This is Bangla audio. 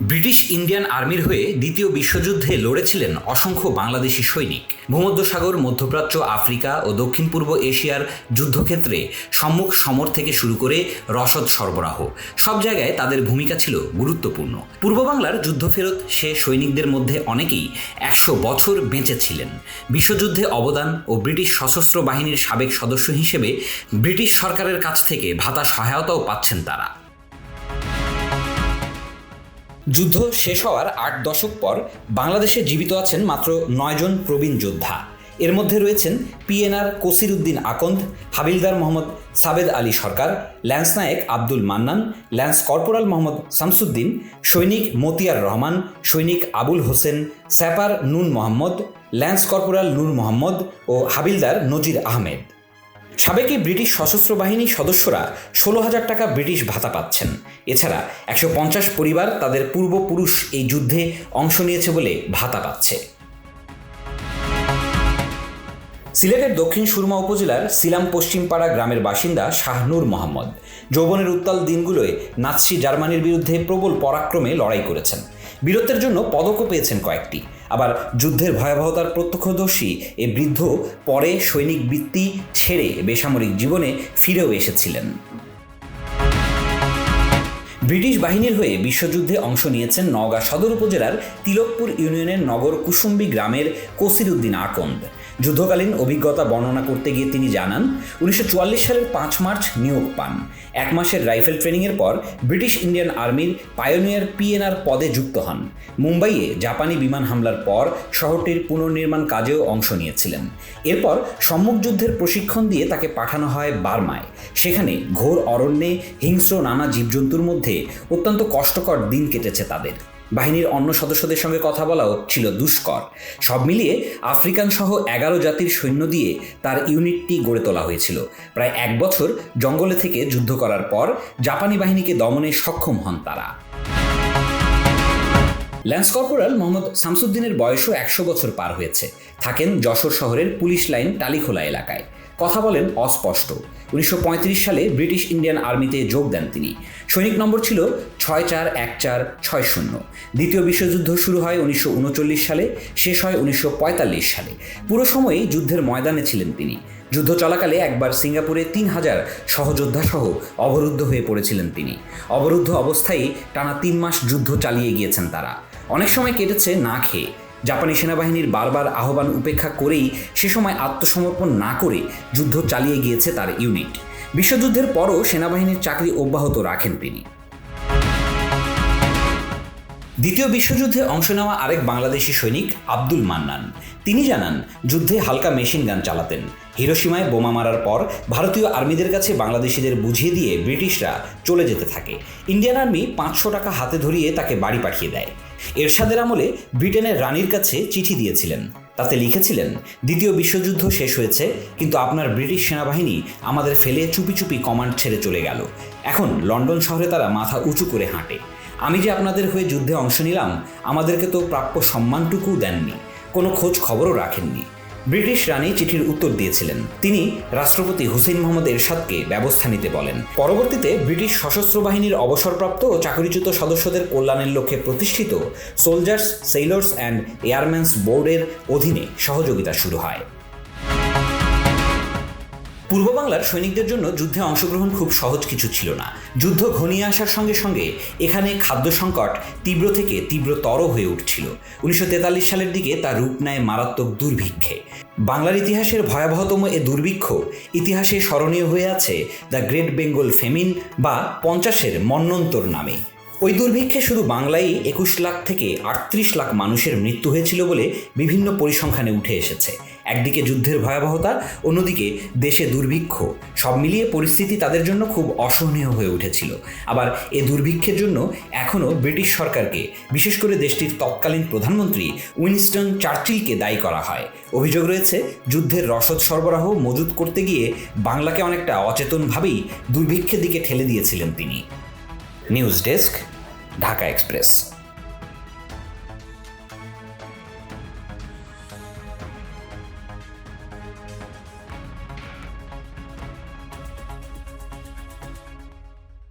ব্রিটিশ ইন্ডিয়ান আর্মির হয়ে দ্বিতীয় বিশ্বযুদ্ধে লড়েছিলেন অসংখ্য বাংলাদেশি সৈনিক। ভূমধ্যসাগর, মধ্যপ্রাচ্য, আফ্রিকা ও দক্ষিণ পূর্ব এশিয়ার যুদ্ধক্ষেত্রে সম্মুখ সমর থেকে শুরু করে রসদ সরবরাহ। সব জায়গায় তাদের ভূমিকা ছিল গুরুত্বপূর্ণ। পূর্ব বাংলার যুদ্ধফেরত সে সৈনিকদের মধ্যে অনেকেই একশো বছর বেঁচে ছিলেন। বিশ্বযুদ্ধে অবদান ও ব্রিটিশ সশস্ত্র বাহিনীর সাবেক সদস্য হিসেবে ব্রিটিশ সরকারের কাছ থেকে ভাতা সহায়তাও পাচ্ছেন তারা। যুদ্ধ শেষ হওয়ার আট দশক পর বাংলাদেশে জীবিত আছেন মাত্র নয়জন প্রবীণ যোদ্ধা। এর মধ্যে রয়েছেন PNR Kosir Uddin Akand, havildar Mohammad Sabed Ali Sarkar, lance naik Abdul Mannan, lance corporal Mohammad Shamsuddin, সৈনিক মতিয়ার রহমান, সৈনিক Abul Hossain, sapper Nun Mohammad, lance corporal Nur Mohammad ও হাবিলদার নজির আহমেদ। সাবেক ব্রিটিশ সশস্ত্র বাহিনীর সদস্যরা ষোলো হাজার টাকা ব্রিটিশ ভাতা পাচ্ছেন। এছাড়া একশো পঞ্চাশ পরিবার তাদের পূর্বপুরুষ এই যুদ্ধে অংশ নিয়েছে বলে ভাতা পাচ্ছে। সিলেটের দক্ষিণ সুরমা উপজেলার সিলাম পশ্চিমপাড়া গ্রামের বাসিন্দা শাহনুর মোহাম্মদ। যৌবনের উত্তাল দিনগুলোয় নাৎসি জার্মানির বিরুদ্ধে প্রবল পরাক্রমে লড়াই করেছেন। বীরত্বের জন্য পদকও পেয়েছেন কয়েকটি। আবার যুদ্ধের ভয়াবহতার প্রত্যক্ষদর্শী এ বৃদ্ধ পরে সৈনিক বৃত্তি ছেড়ে বেসামরিক জীবনে ফিরেও এসেছিলেন। ব্রিটিশ বাহিনীর হয়ে বিশ্বযুদ্ধে অংশ নিয়েছেন নওগাঁ সদর উপজেলার তিলকপুর ইউনিয়নের নগর কুসুম্বি গ্রামের কসির উদ্দিন আকন্দ। যুদ্ধকালীন অভিজ্ঞতা বর্ণনা করতে গিয়ে তিনি জানান, উনিশশো চুয়াল্লিশ সালের পাঁচ মার্চ নিয়োগ পান। এক মাসের রাইফেল ট্রেনিংয়ের পর ব্রিটিশ ইন্ডিয়ান আর্মির পায়োনিয়ার পিএনআর পদে যুক্ত হন। মুম্বাইয়ে জাপানি বিমান হামলার পর শহরটির পুনর্নির্মাণ কাজেও অংশ নিয়েছিলেন। এরপর সম্মুখ যুদ্ধের প্রশিক্ষণ দিয়ে তাকে পাঠানো হয় বার্মায়। সেখানে ঘোর অরণ্যে হিংস্র নানা জীবজন্তুর মধ্যে অত্যন্ত কষ্টকর দিন কেটেছে তাদের। বাহিনীর অন্য সদস্যদের সঙ্গে কথা বলাও ছিল দুষ্কর। সব মিলিয়ে আফ্রিকান সহ এগারো জাতির সৈন্য দিয়ে তার ইউনিটটি গড়ে তোলা হয়েছিল। প্রায় এক বছর জঙ্গলে থেকে যুদ্ধ করার পর জাপানি বাহিনীকে দমনে সক্ষম হন তারা। ল্যান্স কর্পোরাল মোহাম্মদ শামসুদ্দিনের বয়সও একশো বছর পার হয়েছে। থাকেন যশোর শহরের পুলিশ লাইন টালিখোলা এলাকায়। কথা বলেন অস্পষ্ট। উনিশশো পঁয়ত্রিশ সালে ব্রিটিশ ইন্ডিয়ান আর্মিতে যোগ দেন তিনি। সৈনিক নম্বর ছিল ছয় চার এক চার ছয় শূন্য। দ্বিতীয় বিশ্বযুদ্ধ শুরু হয় উনিশশো উনচল্লিশ সালে, শেষ হয় উনিশশো পঁয়তাল্লিশ সালে। পুরো সময়ে যুদ্ধের ময়দানে ছিলেন তিনি। যুদ্ধ চলাকালে একবার সিঙ্গাপুরে তিন হাজার সহযোদ্ধা সহ অবরুদ্ধ হয়ে পড়েছিলেন তিনি। অবরুদ্ধ অবস্থায় টানা তিন মাস যুদ্ধ চালিয়ে গিয়েছেন তারা। অনেক সময় কেটেছে না খেয়ে। জাপানি সেনাবাহিনীর বারবার আহ্বান উপেক্ষা করেই সে সময় আত্মসমর্পণ না করে যুদ্ধ চালিয়ে গিয়েছে তার ইউনিট। বিশ্বযুদ্ধের পরও সেনাবাহিনীর চাকরি অব্যাহত রাখেন তিনি। দ্বিতীয় বিশ্বযুদ্ধে অংশ নেওয়া আরেক বাংলাদেশি সৈনিক আব্দুল মান্নান। তিনি জানান, যুদ্ধে হালকা মেশিন গান চালাতেন। হিরোসীমায় বোমা মারার পর ভারতীয় আর্মিদের কাছে বাংলাদেশিদের বুঝিয়ে দিয়ে ব্রিটিশরা চলে যেতে থাকে। ইন্ডিয়ান আর্মি পাঁচশো টাকা হাতে ধরিয়ে তাকে বাড়ি পাঠিয়ে দেয়। এরশাদের আমলে ব্রিটেনের রানীর কাছে চিঠি দিয়েছিলেন। তাতে লিখেছিলেন, দ্বিতীয় বিশ্বযুদ্ধ শেষ হয়েছে, কিন্তু আপনার ব্রিটিশ সেনাবাহিনী আমাদের ফেলে চুপি চুপি কমান্ড ছেড়ে চলে গেল। এখন লন্ডন শহরে তারা মাথা উঁচু করে হাঁটে। আমি যে আপনাদের হয়ে যুদ্ধে অংশ নিলাম, আমাদেরকে তো প্রাপ্য সম্মানটুকুও দেননি। কোনো খোঁজ খবরও রাখেননি। ব্রিটিশ রানী চিঠির উত্তর দিয়েছিলেন। তিনি রাষ্ট্রপতি হুসেন মোহাম্মদ এরশাদকে ব্যবস্থা নিতে বলেন। পরবর্তীতে ব্রিটিশ সশস্ত্র বাহিনীর অবসরপ্রাপ্ত ও চাকরিচ্যুত সদস্যদের কল্যাণের লক্ষ্যে প্রতিষ্ঠিত সোলজার্স সেইলর্স অ্যান্ড এয়ারম্যানস বোর্ডের অধীনে সহযোগিতা শুরু হয়। পূর্ব বাংলার সৈনিকদের জন্য যুদ্ধে অংশগ্রহণ খুব সহজ কিছু ছিল না। যুদ্ধ ঘনিয়ে আসার সঙ্গে সঙ্গে এখানে খাদ্য সংকট তীব্র থেকে তীব্রতর হয়ে উঠছিল। উনিশশো তেতাল্লিশ সালের দিকে তার রূপ নেয় মারাত্মক দুর্ভিক্ষে। বাংলার ইতিহাসের ভয়াবহতম এ দুর্ভিক্ষ ইতিহাসে স্মরণীয় হয়ে আছে দ্য গ্রেট বেঙ্গল ফেমিন বা পঞ্চাশের মন্নন্তর নামে। ওই দুর্ভিক্ষে শুধু বাংলায় একুশ লাখ থেকে আটত্রিশ লাখ মানুষের মৃত্যু হয়েছিল বলে বিভিন্ন পরিসংখ্যানে উঠে এসেছে। একদিকে যুদ্ধের ভয়াবহতা, অন্যদিকে দেশে দুর্ভিক্ষ। সব মিলিয়ে পরিস্থিতি তাদের জন্য খুব অসহনীয় হয়ে উঠেছিল। আবার এ দুর্ভিক্ষের জন্য এখনও ব্রিটিশ সরকারকে, বিশেষ করে দেশটির তৎকালীন প্রধানমন্ত্রী উইনস্টন চার্চিলকে দায়ী করা হয়। অভিযোগ রয়েছে, যুদ্ধের রসদ সরবরাহ মজুত করতে গিয়ে বাংলাকে অনেকটা অচেতনভাবেই দুর্ভিক্ষের দিকে ঠেলে দিয়েছিলেন তিনি। News desk, Dhaka express.